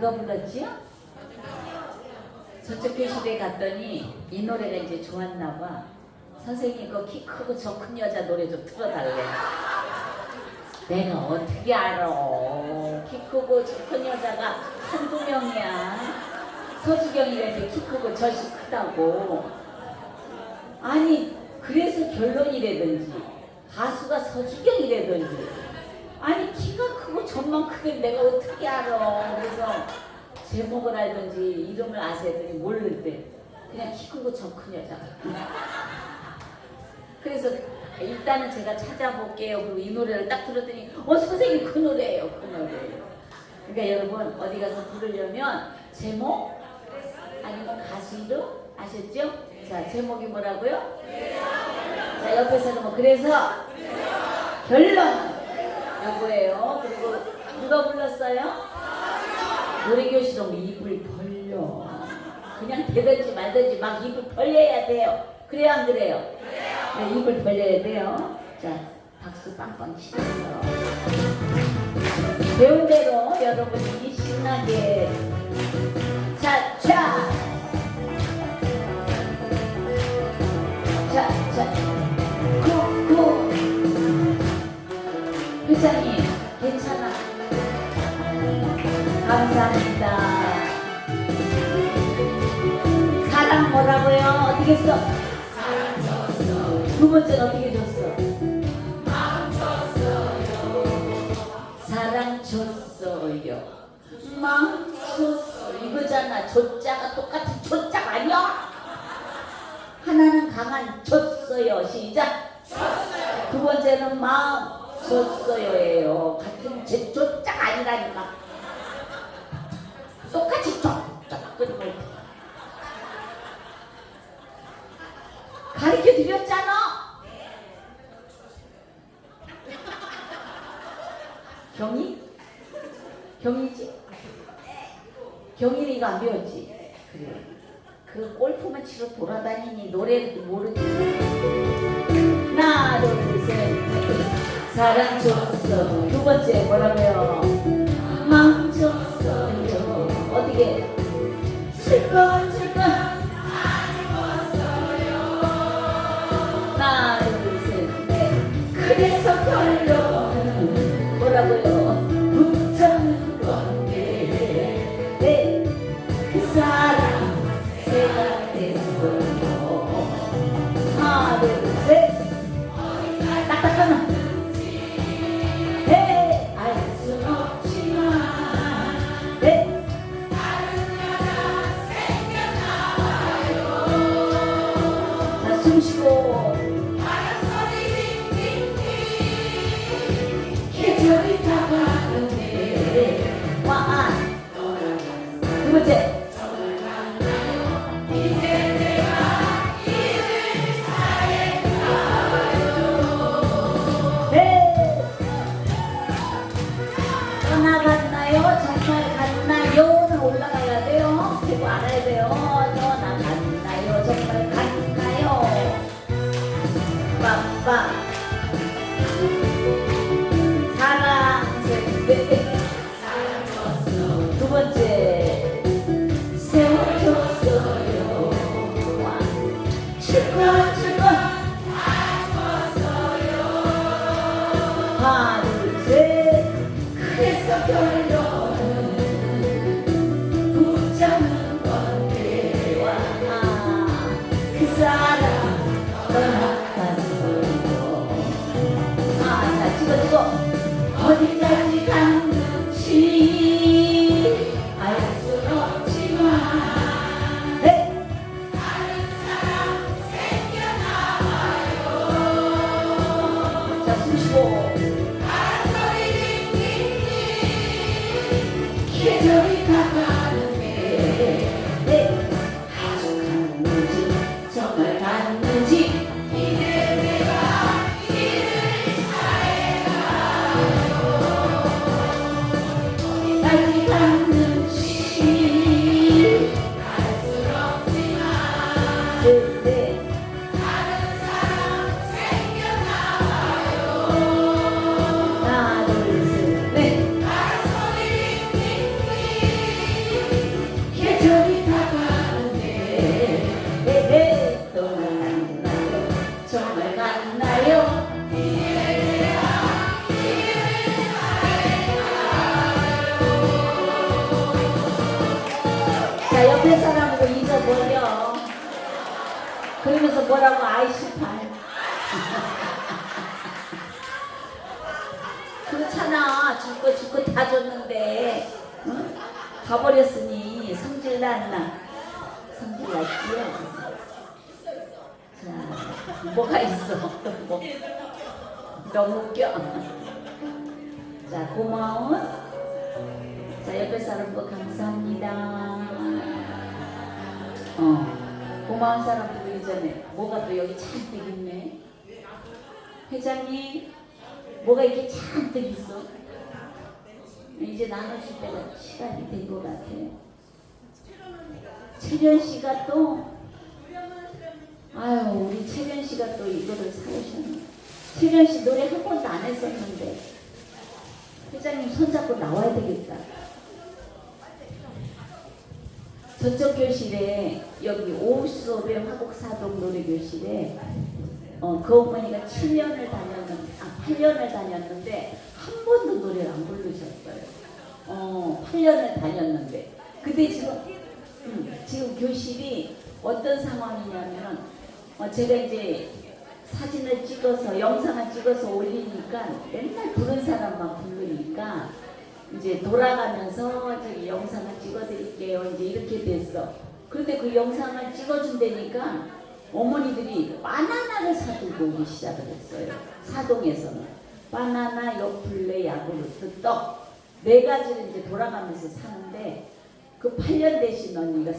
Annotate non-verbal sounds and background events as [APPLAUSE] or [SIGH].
누가 불렀지요? 저쪽 교실에 갔더니 이 노래가 이제 좋았나 봐. 선생님 그 키 크고 저 큰 여자 노래 좀 틀어달래. 내가 어떻게 알아? 키 크고 저 큰 여자가 한두 명이야. 서주경이라는데 키 크고 젖이 크다고. 아니 그래서 결론이라든지 가수가 서주경이라든지 아니 젖만 크게 내가 어떻게 알아? 그래서 제목을 알든지 이름을 아세더니 모르는데 그냥 키 크고 저 큰 여자. [LAUGHS] 그래서 일단은 제가 찾아볼게요. 그리고 이 노래를 딱 들었더니 어 선생님 그 노래예요. 그 노래예요. 그러니까 여러분 어디 가서 부르려면 제목 아니면 가수 이름 아셨죠? 자 제목이 뭐라고요? 자 옆에 서는 뭐 그래서 결론 요거예요. 그리고 누가 불렀어요? 노래교실은 뭐 입을 벌려. 그냥 되든지 말든지 막 입을 벌려야 돼요. 그래요 안 그래요? 네, 입을 벌려야 돼요. 자 박수 빵빵 치면서 배운 대로 여러분이 신나게 차차 회장님 괜찮아. 감사합니다. 사랑 뭐라고요? 어떻게 써? 두 번째는 어떻게 줬어? 사랑 줬어요. 마음 줬어. 이거잖아. 조자가 똑같은 조자 아니야? 하나는 강한 줬어요. 시작. 두 번째는 마음 줬어요예요 같은 제 조자가 아니라니까 똑같이 쫙쫙 그리고 가르쳐 드렸잖아 경이? 경이지? 경일이가 안 배웠지? 그 골프만 치러 돌아다니니 노래도 모르지. 하나, 둘, 셋. 사랑 줬어. 두 번째 뭐라고요? 마음 줬어요. 어떻게? 슬픈 슬픈. 하나, 둘, 셋. 넷. 그래서 결론 그리고 알아야 돼요. 떠나갔나요? 정말 갔나요? 빠빠. 셋. 하나 둘 셋 그래서 결론 어디까지 갔는지 알 수 없지만. 네. 다른 사람 생겨나와요. 자 숨쉬고. 하고 잊어버려. 그러면서 뭐라고 아이씨팔. [LAUGHS] 그렇잖아. 줄거 줄거 다 줬는데. 응? 가버렸으니 성질 났나? 성질 났지요? 자, 뭐가 있어? 또 뭐. 너무 웃겨. 자, 고마운. 자, 옆에 사람도 감사합니다. 어, 고마운 사람 부르기 전에 뭐가 또 여기 잔뜩 있네. 회장님, 뭐가 이렇게 잔뜩 있어? 이제 나눠줄 때가 시간이 된 것 같아요. 채련 씨가 또, 아유, 우리 채련 씨가 또 이거를 사오셨네. 채련 씨 노래 한 번도 안 했었는데, 회장님 손잡고 나와야 되겠다. 저쪽 교실에 여기 오후 수업에 화곡사동 노래교실에 어, 그 어머니가 7년을 다녔는데 아 8년을 다녔는데 한 번도 노래를 안 부르셨어요. 어 8년을 다녔는데 근데 지금 음, 지금 교실이 어떤 상황이냐면 어, 제가 이제 사진을 찍어서 영상을 찍어서 올리니까 맨날 부른 사람만 부르니까 이제 돌아가면서 저기 영상을 찍어드릴게요. 이제 이렇게 됐어. 그런데 그 영상을 찍어준다니까 어머니들이 바나나를 사들고 오기 시작을 했어요. 사동에서는. 바나나, 요플레, 야구르트, 떡. 네 가지를 이제 돌아가면서 사는데 그 8년 되신 언니가